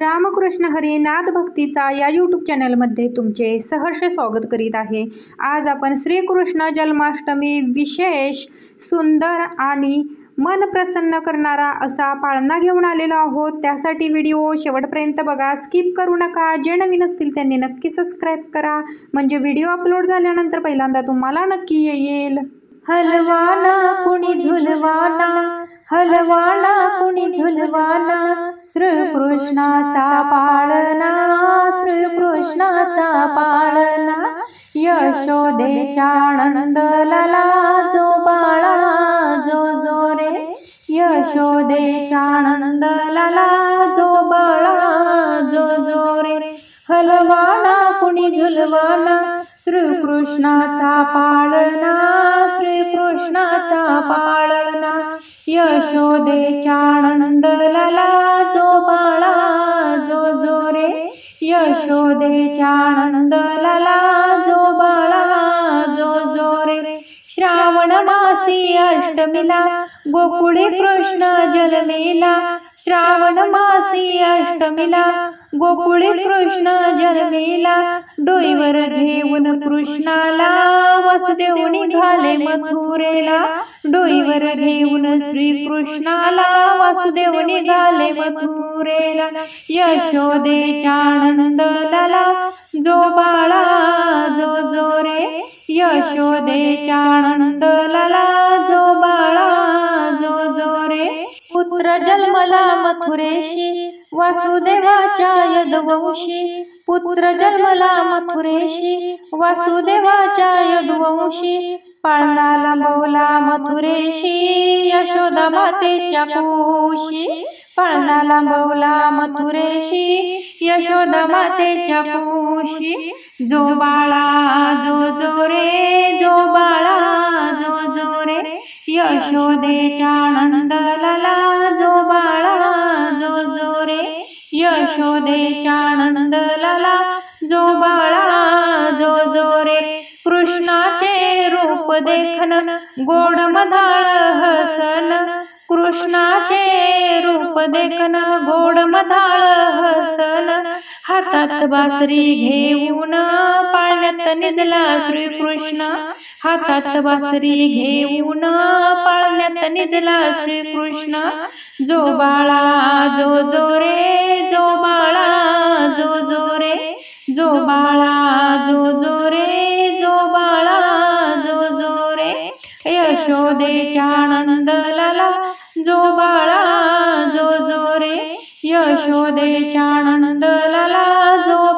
रामकृष्ण हरी नाद भक्तीचा या यूट्यूब चॅनलमध्ये तुमचे सहर्ष स्वागत करीत आहे. आज आपण श्रीकृष्ण जन्माष्टमी विशेष सुंदर आणि मन प्रसन्न करणारा असा पाळणा घेऊन आलेलो आहोत. त्यासाठी व्हिडिओ शेवटपर्यंत बघा स्किप करू नका. जे नवीन असतील त्यांनी नक्की सबस्क्राईब करा. म्हणजे व्हिडिओ अपलोड झाल्यानंतर पहिल्यांदा तुम्हाला नक्की येईल. हलवाना कुणी झुलवाना हलवाना कुणी झुलवाना श्रीकृष्णाचा पाळना श्रीकृष्णाचा पाळना यशोदेच्या आनंद लाला जो बाळा जो जो रे यशोदेच्या आनंद लाला जो बाळा जो जो रे हलवाना कुणी झुलवाना श्रीकृष्णाचा पाळणा श्रीकृष्णाचा पाळणा. यशोदेच्या आनंद लाला जो बाळा जो जो रे. यशोदेच्या आनंद लाला जो बाळा जो जो रे. श्रावण मासी अष्टमीला गोकुळे कृष्ण जन्मेला. श्रावण मासी अष्टमीला गोकुळे कृष्ण जन्मेला डोईवर घेऊन कृष्णाला वासुदेव निघाले मथुरेला डोईवर घेऊन श्रीकृष्णाला वासुदेव निघाले मथुरेला यशोदेच्या आनंद लला जो बाळा जो जो रे यशोदेच्या आनंद जन्मला मथुरेशी वासुदेवाच्या यदवंशी. पुत्र जन्मला मथुरेशी वासुदेवाच्या यदुवंशी. पाळणाला बोला मथुरेशी यशोदा मातेच्या कुशी पाळणाला बोला मथुरेशी यशोदा मातेच्या कुशी जो बाळा जो जो रे यशोदेच्या आनंद लाला जो बाळा जो जो रे यशोदेच्या आनंद लाला जो बाळा जो जो रे कृष्णाचे रूप देखन गोड मधाळ हसन. कृष्णाचे रूप देखन गोड मधाळ हसन. हातात बासरी घेऊन पाळण्यात निजला श्रीकृष्ण. हातात बासरी घेऊन पाळण्यात निजला श्रीकृष्ण. जो बाळा जो जो रे जो बाळा जो जो रे जो बाळा जो जो रे जो बाळा जो जो रे यशोदेच्या आनंद जो बाळा जो जो रे यशोदेच्या आनंद जो